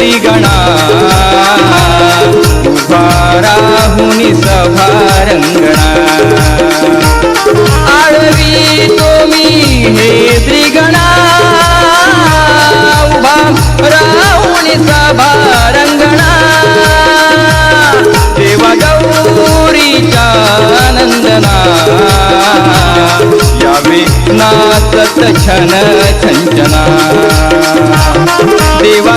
श्री गणा सभारंगणा आळवी तो मी हे त्रिगणा उभा राहुनी सभारंगणा देवा गौरीच्या आनंदना नाचत छन छंचना देवा